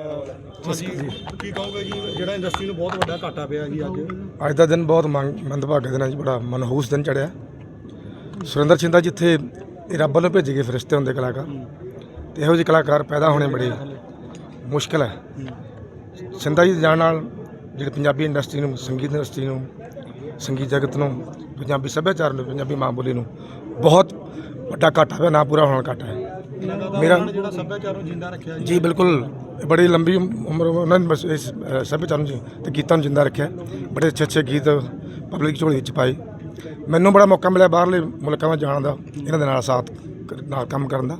ਹਾਂਜੀ, ਕੀ ਕਹੋਗੇ ਜੀ? ਜਿਹੜਾ ਇੰਡਸਟਰੀ ਨੂੰ ਬਹੁਤ ਵੱਡਾ ਘਾਟਾ ਪਿਆ ਜੀ ਅੱਜ। ਅੱਜ ਦਾ ਦਿਨ ਬਹੁਤ ਮੰਗ ਮੰਦਭਾਗੇ ਦਿਨ ਹੈ ਜੀ ਬੜਾ ਮਨਹੂਸ ਦਿਨ ਚੜਿਆ। ਸੁਰਿੰਦਰ ਚਿੰਦਾ ਜਿੱਥੇ ਇਹ ਰੱਬ ਵੱਲੋਂ ਭੇਜੇ ਗਏ ਫਰਿਸ਼ਤੇ ਹੁੰਦੇ ਕਲਾਕਾਰ, ਤੇ ਇਹੋ ਜਿਹੇ ਕਲਾਕਾਰ ਪੈਦਾ ਹੋਣੇ ਬੜੇ ਮੁਸ਼ਕਲ ਹੈ। ਚਿੰਦਾ ਜੀ ਦੇ ਜਾਣ ਨਾਲ ਜਿਹੜੀ ਪੰਜਾਬੀ ਇੰਡਸਟਰੀ ਨੂੰ, ਸੰਗੀਤ ਇੰਡਸਟਰੀ ਨੂੰ, ਸੰਗੀਤ ਜਗਤ ਨੂੰ, ਪੰਜਾਬੀ ਸੱਭਿਆਚਾਰ ਨੂੰ, ਪੰਜਾਬੀ ਮਾਂ ਬੋਲੀ ਨੂੰ ਬਹੁਤ ਵੱਡਾ ਘਾਟਾ ਹੈ ਨਾ ਪੂਰਾ ਹੋਣਾ ਘਾਟਾ ਹੈ। ਮੇਰਾ ਜਿਹੜਾ ਸੱਭਿਆਚਾਰ ਨੂੰ ਜਿੰਦਾ ਰੱਖਿਆ ਜੀ। ਬਿਲਕੁਲ। ਬੜੀ ਲੰਬੀ ਉਮਰ ਉਹਨਾਂ ਨੇ ਬਸ ਇਸ ਅ, ਸੱਭਿਆਚਾਰ ਨੂੰ ਜੀ ਤੇ ਗੀਤਾਂ ਨੂੰ ਜਿੰਦਾ ਰੱਖਿਆ। ਬੜੇ ਅੱਛੇ ਅੱਛੇ ਗੀਤ ਪਬਲਿਕ ਝੋਲੀ ਵਿੱਚ ਪਾਏ। ਮੈਨੂੰ ਬੜਾ ਮੌਕਾ ਮਿਲਿਆ ਬਾਹਰਲੇ ਮੁਲਕਾਂ ਵਿੱਚ ਜਾਣ ਦਾ ਇਹਨਾਂ ਦੇ ਨਾਲ ਸਾਥ ਕਰ- ਨਾਲ ਕੰਮ ਕਰਨ ਦਾ।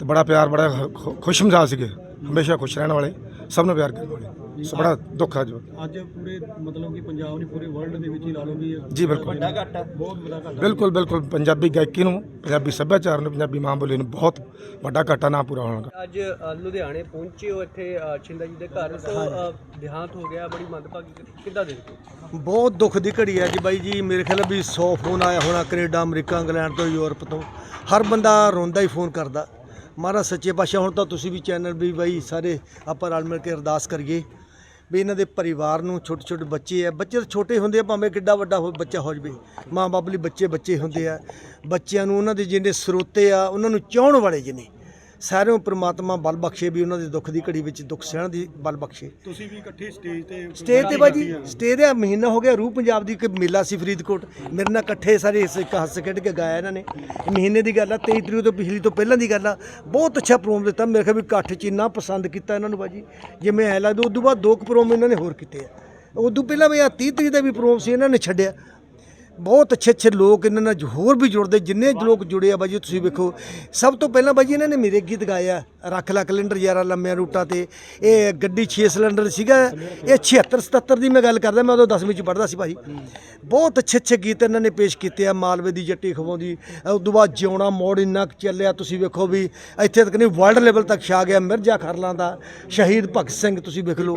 ਤੇ ਬੜਾ ਪਿਆਰ ਬੜਾ ਖੁ- ਖੁਸ਼ ਮਿਜ਼ਾਜ ਸੀਗੇ। ਹਮੇਸ਼ਾ ਖੁਸ਼ ਰਹਿਣ ਵਾਲੇ ਸਭ ਨੂੰ ਪਿਆਰ ਕਰਨ ਵਾਲੇ। ਸੋ ਬੜਾ ਦੁੱਖ ਆ ਜੋ ਅੱਜ ਪੂਰੇ ਮਤਲਬ ਕਿ ਪੰਜਾਬ ਨਹੀਂ ਪੂਰੇ ਵਰਲਡ ਦੇ ਵਿੱਚ ਹੀ ਲਾ ਲਓ ਵੀ ਜੀ ਬਿਲਕੁਲ। ਵੱਡਾ ਘਾਟਾ ਬਹੁਤ ਵੱਡਾ ਘਾਟਾ। ਬਿਲਕੁਲ ਬਿਲਕੁਲ। ਪੰਜਾਬੀ ਗਾਇਕੀ ਨੂੰ ਪੰਜਾਬੀ ਸੱਭਿਆਚਾਰ ਨੂੰ ਪੰਜਾਬੀ ਮਾਂ ਬੋਲੀ ਨੂੰ ਬਹੁਤ ਵੱਡਾ ਘਾਟਾ ਨਾ ਪੂਰਾ ਹੋਣਾ ਅੱਜ ਅ, ਲੁਧਿਆਣੇ ਪਹੁੰਚੇ ਹੋ ਇੱਥੇ ਅ, ਛਿੰਦਾ ਜੀ ਦੇ ਘਰ। ਤੋਂ ਅ, ਦੇਹਾਂਤ ਹੋ ਗਿਆ ਬੜੀ ਮੰਦਭਾਗੀ ਕਿੱਦਾਂ ਦੇਖਦੇ ਹੋ? ਬਹੁਤ ਦੁੱਖ ਦੀ ਘੜੀ ਹੈ ਜੀ ਬਾਈ ਜੀ। ਮੇਰੇ ਖਿਆਲ ਵੀ 100 ਫੋਨ ਆਇਆ ਹੋਣਾ ਕੈਨੇਡਾ ਅਮਰੀਕਾ ਇੰਗਲੈਂਡ ਤੋਂ ਯੂਰਪ ਤੋਂ। ਹਰ ਬੰਦਾ ਰੋਂਦਾ ਹੀ ਫੋਨ ਕਰਦਾ। ਮਹਾਰਾਜ ਸੱਚੇ ਪਾਤਸ਼ਾਹ ਹੁਣ ਤਾਂ ਤੁਸੀਂ ਵੀ ਚੈਨਲ ਵੀ ਬਾਈ ਸਾਰੇ ਆਪਾਂ ਰਲ ਮਿਲ ਕੇ ਅਰਦਾਸ ਕਰੀਏ। ਵੀ ਇਹਨਾਂ ਦੇ ਪਰਿਵਾਰ ਨੂੰ ਛੋਟੇ ਛੋਟੇ ਬੱਚੇ ਆ। ਬੱਚੇ ਤਾਂ ਛੋਟੇ ਹੁੰਦੇ ਆ, ਭਾਵੇਂ ਕਿੱਡਾ ਵੱਡਾ ਹੋ ਬੱਚਾ ਹੋ ਜਵੇ। ਮਾਂ ਬਾਪ ਲਈ ਬੱਚੇ ਬੱਚੇ ਹੁੰਦੇ ਆ। ਬੱਚਿਆਂ ਨੂੰ ਉਹਨਾਂ ਦੇ ਜਿਹੜੇ ਸਰੋਤੇ ਆ, ਉਹਨਾਂ ਨੂੰ ਚਾਹਣ ਵਾਲੇ ਜਿਹਨੇ ਸਾਰਿਆਂ ਨੂੰ ਪ੍ਰਮਾਤਮਾ ਬਲ ਬਖਸ਼ੇ ਵੀ ਉਹਨਾਂ ਦੇ ਦੁੱਖ ਦੀ ਘੜੀ ਵਿੱਚ ਦੁੱਖ ਸਹਿਣ ਦੀ ਬਲ ਬਖਸ਼ੇ। ਤੁਸੀਂ ਵੀ ਇਕੱਠੇ ਸਟੇਜ ਤੇ ਸਟੇਜ ਤੇ ਬਾਜੀ ਸਟੇਜ ਦਾ ਮਹੀਨਾ ਹੋ ਗਿਆ ਰੂਹ ਪੰਜਾਬ ਦੀ ਇੱਕ ਮੇਲਾ ਸੀ ਫਰੀਦਕੋਟ। ਮੇਰੇ ਨਾਲ ਇਕੱਠੇ ਸਾਰੇ ਇਸ ਇੱਕ ਹੱਸ ਖੇਡ ਕੇ ਗਾਇਆ ਇਹਨਾਂ ਨੇ। ਮਹੀਨੇ ਦੀ ਗੱਲ ਆ 23 ਤਰੀਕ ਤੋਂ ਪਿਛਲੀ ਤੋਂ ਪਹਿਲਾਂ ਦੀ ਗੱਲ ਆ। ਬਹੁਤ ਅੱਛਾ ਪ੍ਰੋਗਰਾਮ ਦਿੱਤਾ ਮੇਰੇ ਖਿਆਲ ਵੀ ਇਕੱਠ ਚ ਇੰਨਾ ਪਸੰਦ ਕੀਤਾ ਇਹਨਾਂ ਨੂੰ ਬਾਜੀ ਜਿਵੇਂ ਐ ਲੱਗਦਾ ਉਦੋਂ ਬਾਅਦ ਦੋ ਕੁ ਪ੍ਰੋਗਰਾਮ ਇਹਨਾਂ ਨੇ ਹੋਰ ਕੀਤੇ ਆ। ਉਦੋਂ ਪਹਿਲਾਂ ਵੀ ਆ 30 ਤਰੀਕ ਦਾ ਵੀ ਪ੍ਰੋਗਰਾਮ ਸੀ ਇਹਨਾਂ ਨੇ ਛੱਡਿਆ। ਬਹੁਤ ਅੱਛੇ ਅੱਛੇ ਲੋਕ ਇਹਨਾਂ ਨਾਲ ਹੋਰ ਵੀ ਜੁੜਦੇ, ਜਿੰਨੇ ਲੋਕ ਜੁੜੇ ਆ ਬਾਜੀ ਤੁਸੀਂ ਵੇਖੋ। ਸਭ ਤੋਂ ਪਹਿਲਾਂ ਬਾਜੀ ਇਹਨਾਂ ਨੇ ਮੇਰੇ ਗੀਤ ਗਾਇਆ ਰੱਖ ਲਾ ਕੈਲੰਡਰ ਯਾਰਾ ਲੰਮਿਆਂ ਰੂਟਾਂ ਤੇ। ਇਹ ਗੱਡੀ 6 ਸਿਲੰਡਰ ਸੀਗਾ, ਇਹ 76 77 ਦੀ ਮੈਂ ਗੱਲ ਕਰਦਾ, ਮੈਂ ਉਦੋਂ 10ਵੀਂ ਚ ਪੜ੍ਹਦਾ ਸੀ ਭਾਜੀ ਬਹੁਤ ਅੱਛੇ ਅੱਛੇ ਗੀਤ ਇਹਨਾਂ ਨੇ ਪੇਸ਼ ਕੀਤੇ ਆ, ਮਾਲਵੇ ਦੀ ਜੱਟੀ ਖਵਾਉਂਦੀ, ਉਸ ਤੋਂ ਬਾਅਦ ਜਿਉਣਾ ਮੋੜ ਇੰਨਾ ਕੁ ਚੱਲਿਆ, ਤੁਸੀਂ ਵੇਖੋ ਵੀ ਇੱਥੇ ਤੱਕ ਨਹੀਂ ਵਰਲਡ ਲੈਵਲ ਤੱਕ ਛਾ ਗਿਆ, ਮਿਰਜ਼ਾ ਖਰਲਾਂ ਦਾ, ਸ਼ਹੀਦ ਭਗਤ ਸਿੰਘ, ਤੁਸੀਂ ਵੇਖ ਲਓ।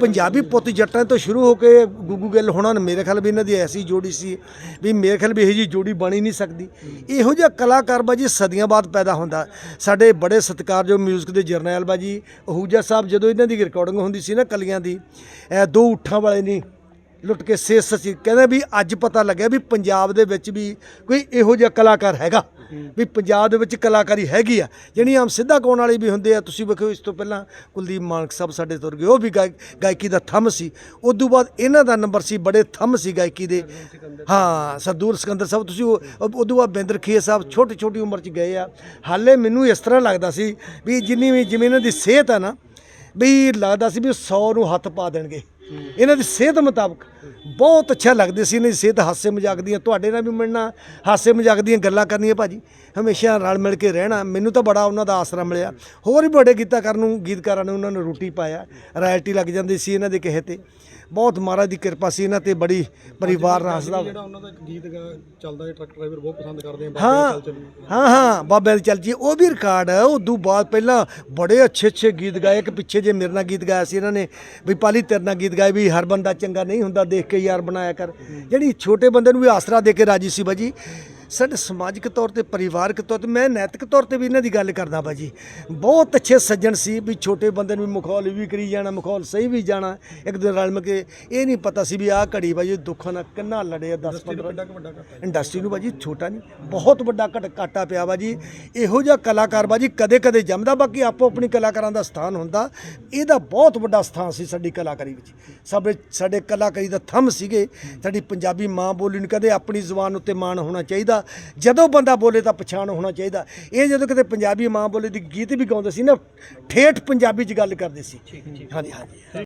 ਪੰਜਾਬੀ ਪੁੱਤ ਜੱਟਾਂ ਤੋਂ ਸ਼ੁਰੂ ਹੋ ਕੇ ਗੁੱਗੂ ਗਿੱਲ ਹੋਣਾ, ਮੇਰੇ ਖਿਆਲ ਵੀ ਇਹਨਾਂ ਦੀ ਐਸੀ ਜੋੜੀ ਸੀ, ਵੀ ਮੇਰੇ ਖਿਆਲ ਵੀ ਇਹੋ ਜੀ ਜੋੜੀ ਬਣੀ ਨਹੀਂ ਸਕਦੀ। ਇਹੋ ਜਿਹਾ ਕਲਾਕਾਰ ਬਾਜੀ ਸਦੀਆਂ ਬਾਅਦ ਪੈਦਾ ਹੁੰਦਾ। ਸਾਡੇ ਬੜੇ ਸਤਿਕਾਰਯੋਗ ਮਿਊਜ਼ਿਕ ਦੇ ਜਰਨੈਲ ਬਾਜੀ, ਅਹੂਜਾ ਸਾਹਿਬ ਜਦੋਂ ਇਹਨਾਂ ਦੀ ਰਿਕਾਰਡਿੰਗ ਹੁੰਦੀ ਸੀ ਨਾ ਕਲੀਆਂ ਦੀ, ਇਹ ਦੋ ਉਠਾਂ ਵਾਲੇ ਨਹੀਂ ਲੁੱਟ ਕੇ ਸੇਸ। ਸੀ ਕਹਿੰਦੇ ਵੀ ਅੱਜ ਪਤਾ ਲੱਗਿਆ ਵੀ ਪੰਜਾਬ ਦੇ ਵਿੱਚ ਵੀ ਕੋਈ ਇਹੋ ਜਿਹਾ ਕਲਾਕਾਰ ਹੈਗਾ। ਵੀ ਪੰਜਾਬ ਦੇ ਵਿੱਚ ਕਲਾਕਾਰੀ ਹੈਗੀ ਆ। ਜਿਹੜੀ ਆਮ ਸਿੱਧਾ ਕੌਣ ਵਾਲੀ ਵੀ ਹੁੰਦੇ ਆ। ਤੁਸੀਂ ਵੇਖੋ ਇਸ ਤੋਂ ਪਹਿਲਾਂ ਕੁਲਦੀਪ ਮਾਨਕ ਸਾਹਿਬ ਸਾਡੇ ਤੁਰ ਗਏ। ਉਹ ਵੀ ਗਾਇ- ਗਾਇਕੀ ਦਾ ਥੰਮ ਸੀ। ਉਸ ਤੋਂ ਬਾਅਦ ਇਹਨਾਂ ਦਾ ਨੰਬਰ ਸੀ, ਬੜੇ ਥੰਮ ਸੀ ਗਾਇਕੀ ਦੇ। ਹਾਂ ਸਰਦੂਰ ਸਿਕੰਦਰ ਸਾਹਿਬ, ਤੁਸੀਂ ਉਹ- ਉਸ ਤੋਂ ਬਾਅਦ ਬੈਂਦਰ ਖੀਰ ਸਾਹਿਬ ਛੋਟੀ ਛੋਟੀ ਉਮਰ 'ਚ ਗਏ ਆ। ਹਾਲੇ ਮੈਨੂੰ ਇਸ ਤਰ੍ਹਾਂ ਲੱਗਦਾ ਸੀ ਵੀ ਜਿੰਨੀ ਵੀ ਜਿਵੇਂ ਇਹਨਾਂ ਦੀ ਸਿਹਤ ਆ ਨਾ, ਵੀ ਲੱਗਦਾ ਸੀ ਵੀ 100 ਨੂੰ ਹੱਥ ਪਾ ਦੇਣਗੇ। ਇਹਨਾਂ ਦੀ ਸਿਹਤ ਮੁਤਾਬਕ ਬਹੁਤ ਅੱਛਾ ਲੱਗਦੇ ਸੀ ਇਹਨਾਂ ਦੀ ਸਿਹਤ ਹਾਸੇ ਮਜ਼ਾਕ ਦੀਆਂ। ਤੁਹਾਡੇ ਨਾਲ ਵੀ ਮਿਲਣਾ, ਹਾਸੇ ਮਜ਼ਾਕ ਦੀਆਂ ਗੱਲਾਂ ਕਰਨੀਆਂ ਭਾਜੀ। ਹਮੇਸ਼ਾ ਰਲ ਮਿਲ ਕੇ ਰਹਿਣਾ, ਮੈਨੂੰ ਤਾਂ ਬੜਾ ਉਹਨਾਂ ਦਾ ਆਸਰਾ ਮਿਲਿਆ। ਹੋਰ ਵੀ ਬੜੇ ਗੀਤਕਾਰ ਨੂੰ, ਗੀਤਕਾਰਾਂ ਨੇ ਉਹਨਾਂ ਨੂੰ ਰੋਟੀ ਪਾਇਆ, ਰਾਇਲਟੀ ਲੱਗ ਜਾਂਦੀ ਸੀ ਇਹਨਾਂ ਦੇ ਕਹੇ ਤੇ। ਬਹੁਤ ਮਹਾਰਾਜ ਦੀ ਕਿਰਪਾ ਸੀ ਇਹਨਾਂ ਤੇ ਬੜੀ ਪਰਿਵਾਰ ਰਾਸਦਾ ਜਿਹੜਾ ਉਹਨਾਂ ਦਾ ਗੀਤ ਗਾ- ਚੱਲਦਾ ਹੈ ਟਰੱਕ ਡਰਾਈਵਰ ਬਹੁਤ ਪਸੰਦ ਕਰਦੇ ਆ ਬਾਬੇ ਹਾਂ ਚੱਲ ਚੱਲੀ ਹਾਂ ਹਾਂ ਬਾਬੇ ਦੀ ਚੱਲ ਜੀ ਉਹ ਵੀ ਰਿਕਾਰਡ ਹੈ ਉਦੋਂ ਬਾਅਦ ਪਹਿਲਾਂ ਬੜੇ ਅੱਛੇ ਅੱਛੇ ਗੀਤ ਗਾਏ ਕਿ ਪਿੱਛੇ ਜੇ ਮੇਰੇ ਨਾਲ ਗੀਤ ਗਾਇਆ ਸੀ ਇਹਨਾਂ ਨੇ ਵੀ ਪਾਲੀ ਤੇਰੇ ਨਾਲ ਗੀਤ ਗਾਏ ਵੀ ਹਰ ਬੰਦਾ ਚੰਗਾ ਨਹੀਂ ਹੁੰਦਾ ਦੇਖ ਕੇ ਯਾਰ ਬਣਾਇਆ ਕਰ। ਜਿਹੜੀ ਛੋਟੇ ਬੰਦੇ ਨੂੰ ਵੀ ਆਸਰਾ ਦੇ ਕੇ ਰਾਜੀ ਸੀ ਬਾਜੀ ਸਾਡੇ ਸਮਾਜਿਕ ਤੌਰ ਤੇ ਪਰਿਵਾਰਕ ਤੌਰ ਤੇ ਮੈਂ ਨੈਤਿਕ ਤੌਰ ਤੇ ਵੀ ਇਹਨਾਂ ਦੀ ਗੱਲ ਕਰਦਾ ਬਾਜੀ ਬਹੁਤ ਅੱਛੇ ਸੱਜਣ ਸੀ ਵੀ ਛੋਟੇ ਬੰਦੇ ਨੂੰ ਵੀ ਮਖੌਲ ਵੀ ਕਰੀ ਜਾਣਾ ਮਖੌਲ ਸਹੀ ਵੀ ਜਾਣਾ ਇੱਕ ਦਿਨ ਰਲ ਮਿਲ ਕੇ। ਇਹ ਨਹੀਂ ਪਤਾ ਸੀ ਵੀ ਆਹ ਘੜੀ ਬਾਜੀ ਦੁੱਖਾਂ ਨਾਲ ਕਿੰਨਾ ਲੜੇ ਆ 10 15 ਵੱਡਾ ਕੁ ਵੱਡਾ ਘਾਟਾ ਇੰਡਸਟਰੀ ਨੂੰ ਬਾਜੀ ਛੋਟਾ ਨਹੀਂ ਬਹੁਤ ਵੱਡਾ ਘਟ ਘਾਟਾ ਪਿਆ ਬਾਜੀ ਇਹੋ ਜਿਹਾ ਕਲਾਕਾਰ ਬਾਜੀ ਕਦੇ ਕਦੇ ਜੰਮਦਾ ਬਾਕੀ ਆਪੋ ਆਪਣੀ ਕਲਾਕਾਰਾਂ ਦਾ ਸਥਾਨ ਹੁੰਦਾ। ਇਹਦਾ ਬਹੁਤ ਵੱਡਾ ਸਥਾਨ ਸੀ ਸਾਡੀ ਕਲਾਕਾਰੀ ਵਿੱਚ। ਸਾਡੇ ਸਾਡੇ ਕਲਾਕਾਰੀ ਦਾ ਥੰਮ ਸੀਗੇ ਸਾਡੀ ਪੰਜਾਬੀ ਮਾਂ ਬੋਲੀ ਨੂੰ ਕਦੇ ਆਪਣੀ ਜ਼ੁਬਾਨ ਉੱਤੇ ਮਾਣ ਹੋਣਾ ਚਾਹੀਦਾ। ਜਦੋਂ ਬੰਦਾ ਬੋਲੇ ਤਾਂ ਪਛਾਣ ਹੋਣਾ ਚਾਹੀਦਾ। ਇਹ ਜਦੋਂ ਕਿਤੇ ਪੰਜਾਬੀ ਮਾਂ ਬੋਲੀ ਦੀ ਗੀਤ ਵੀ ਗਾਉਂਦੇ ਸੀ ਨਾ ਠੇਠ ਪੰਜਾਬੀ 'ਚ ਗੱਲ ਕਰਦੇ ਸੀ। ਹਾਂਜੀ ਹਾਂਜੀ।